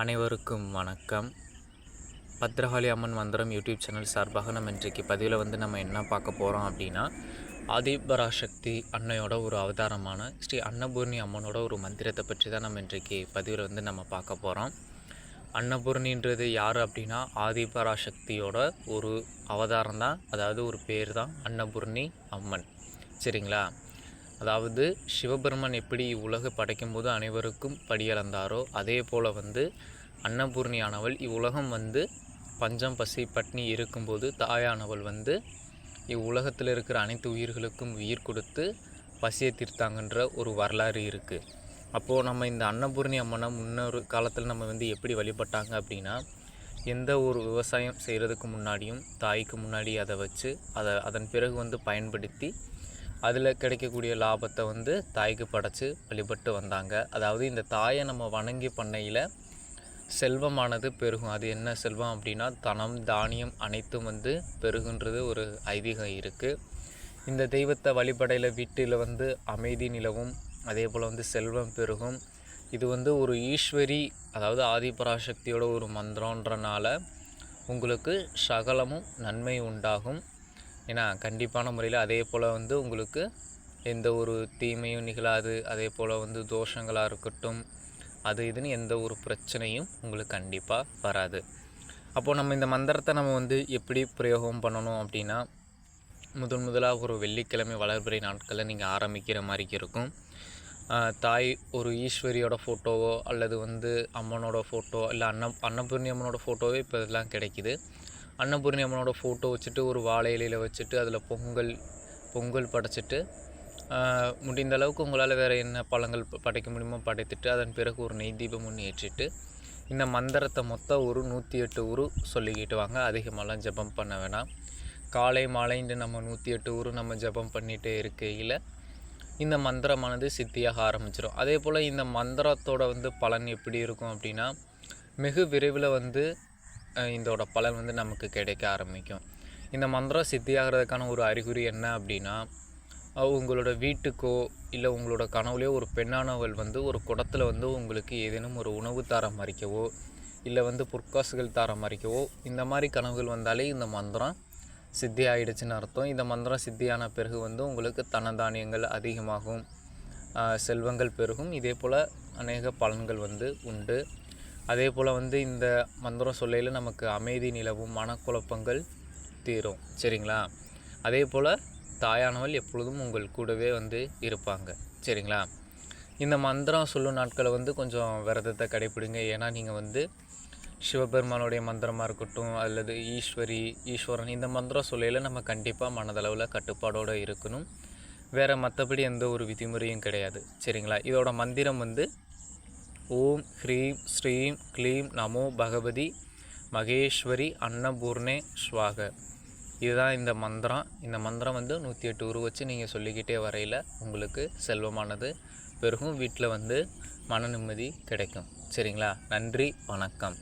அனைவருக்கும் வணக்கம். பத்ரகாளி அம்மன் மந்திரம் யூடியூப் சேனல் சார்பாக நம்ம இன்றைக்கு பதிவில் வந்து நம்ம என்ன பார்க்க போகிறோம் அப்படின்னா ஆதிபராசக்தி அன்னையோட ஒரு அவதாரமான ஸ்ரீ அன்னபூர்ணி அம்மனோட ஒரு மந்திரத்தை பற்றி தான் நம்ம இன்றைக்கு பதிவில் வந்து நம்ம பார்க்க போகிறோம் அன்னபூர்ணின்றது யார் அப்படின்னா ஆதிபராசக்தியோட ஒரு அவதாரம் தான் அதாவது ஒரு பேர் தான் அன்னபூர்ணி அம்மன். சரிங்களா? அதாவது சிவபெருமன் எப்படி இவ்வுலகு படைக்கும்போது அனைவருக்கும் படியளந்தாரோ அதே போல் வந்து அன்னபூர்ணியானவள் இவ்வுலகம் வந்து பஞ்சம் பசி பட்னி இருக்கும்போது தாயானவள் வந்து இவ்வுலகத்தில் இருக்கிற அனைத்து உயிர்களுக்கும் உயிர் கொடுத்து பசியை தீர்த்தாங்கன்ற ஒரு வரலாறு இருக்குது அப்போது நம்ம இந்த அன்னபூர்ணி அம்மனை முன்னொரு காலத்தில் நம்ம வந்து எப்படி வழிபட்டாங்க அப்படின்னா எந்த ஒரு விவசாயம் செய்கிறதுக்கு முன்னாடியும் தாய்க்கு முன்னாடி அதை வச்சு அதை அதன் பிறகு வந்து பயன்படுத்தி அதில் கிடைக்கக்கூடிய லாபத்தை வந்து தாய்க்கு படைச்சி வழிபட்டு வந்தாங்க. அதாவது இந்த தாயை நம்ம வணங்கி பண்ணையில் செல்வமானது பெருகும். அது என்ன செல்வம் அப்படின்னா தனம் தானியம் அனைத்தும் வந்து பெருகுன்றது ஒரு ஐதீகம் இருக்குது இந்த தெய்வத்தை வழிபடையில் வீட்டில் வந்து அமைதி நிலவும். அதே போல் வந்து செல்வம் பெருகும். இது வந்து ஒரு ஈஸ்வரி அதாவது ஆதிபராசக்தியோட ஒரு மந்திரன்றனால உங்களுக்கு சகலமும் நன்மை உண்டாகும். ஏன்னா கண்டிப்பான முறையில் அதே போல் வந்து உங்களுக்கு எந்த ஒரு தீமையும் நிகழாது. அதே போல் வந்து தோஷங்களாக இருக்கட்டும் அது இதுன்னு எந்த ஒரு பிரச்சனையும் உங்களுக்கு கண்டிப்பாக வராது. அப்போது நம்ம இந்த மந்திரத்தை நம்ம வந்து எப்படி பிரயோகம் பண்ணணும் அப்படின்னா முதன் முதலாக ஒரு வெள்ளிக்கிழமை வளர்பிறை நாட்களில் நீங்கள் ஆரம்பிக்கிற மாதிரி இருக்கும். தாய் ஒரு ஈஸ்வரியோட ஃபோட்டோவோ அல்லது வந்து அம்மனோட ஃபோட்டோ இல்லை அன்ன அன்னபூர்ணி அம்மனோட ஃபோட்டோவே இப்போ இதெல்லாம் கிடைக்கிது. அன்னபூர்ணி அம்மனோட ஃபோட்டோ வச்சுட்டு ஒரு வாழை இலையில் வச்சுட்டு அதில் பொங்கல் பொங்கல் படைச்சிட்டு முடிந்த அளவுக்கு உங்களால் வேறு என்ன பழங்கள் படைக்க முடியுமோ படைத்துட்டு அதன் பிறகு ஒரு நெய் தீபம் ஒன்று ஏற்றிட்டு இந்த மந்திரத்தை மொத்தம் ஒரு நூற்றி எட்டு உரு சொல்லிக்கிட்டு வாங்க. அதிகமாகலாம் ஜபம் பண்ண வேணாம். காலை மாலைன்னு நம்ம நூற்றி எட்டு உரு நம்ம ஜபம் பண்ணிகிட்டே இருக்கையில் இந்த மந்திரமானது சித்தியாக ஆரம்பிச்சிடும் அதே போல் இந்த மந்திரத்தோட வந்து பலன் எப்படி இருக்கும் அப்படின்னா மிக விரைவில் வந்து இதோட பலன் வந்து நமக்கு கிடைக்க ஆரம்பிக்கும். இந்த மந்திரம் சித்தியாகிறதுக்கான ஒரு அறிகுறி என்ன அப்படின்னா உங்களோட வீட்டுக்கோ இல்லை உங்களோட கனவுலையோ ஒரு பெண்ணானவள் வந்து ஒரு குடத்தில் வந்து உங்களுக்கு ஏதேனும் ஒரு உணவு தாரம் மறிக்கவோ இல்லை வந்து பொற்காசுகள் தாரம் மறிக்கவோ இந்த மாதிரி கனவுகள் வந்தாலே இந்த மந்திரம் சித்தி ஆகிடுச்சின்னு அர்த்தம். இந்த மந்திரம் சித்தியான பிறகு வந்து உங்களுக்கு தனதானியங்கள் அதிகமாகும் செல்வங்கள் பெருகும். இதே போல் அநேக பலன்கள் வந்து உண்டு. அதே போல் வந்து இந்த மந்திரம் சொல்லையில் நமக்கு அமைதி நிலவும் மனக்குழப்பங்கள் தீரும். சரிங்களா? அதே போல் தாயானவள் எப்பொழுதும் உங்கள் கூடவே வந்து இருப்பாங்க. சரிங்களா? இந்த மந்திரம் சொல்லும் நாட்களை வந்து கொஞ்சம் விரதத்தை கடைப்பிடிங்க. ஏன்னா நீங்கள் வந்து சிவபெருமானுடைய மந்திரமாக இருக்கட்டும் அல்லது ஈஸ்வரி ஈஸ்வரன் இந்த மந்திரம் சொல்லையில் நம்ம கண்டிப்பாக மனதளவில் கட்டுப்பாடோடு இருக்கணும். வேறு மற்றபடி எந்த ஒரு விதிமுறையும் கிடையாது. சரிங்களா? இதோட மந்திரம் வந்து ஓம் ஹ்ரீம் ஸ்ரீம் க்ளீம் நமோ பகவதி மகேஸ்வரி அன்னபூர்ணே ஸ்வாக. இதுதான் இந்த மந்திரம். இந்த மந்திரம் வந்து நூற்றி எட்டு உரு வச்சு நீங்கள் சொல்லிக்கிட்டே வரையில் உங்களுக்கு செல்வமானது பெருகும். வீட்டில் வந்து மன நிம்மதி கிடைக்கும். சரிங்களா? நன்றி வணக்கம்.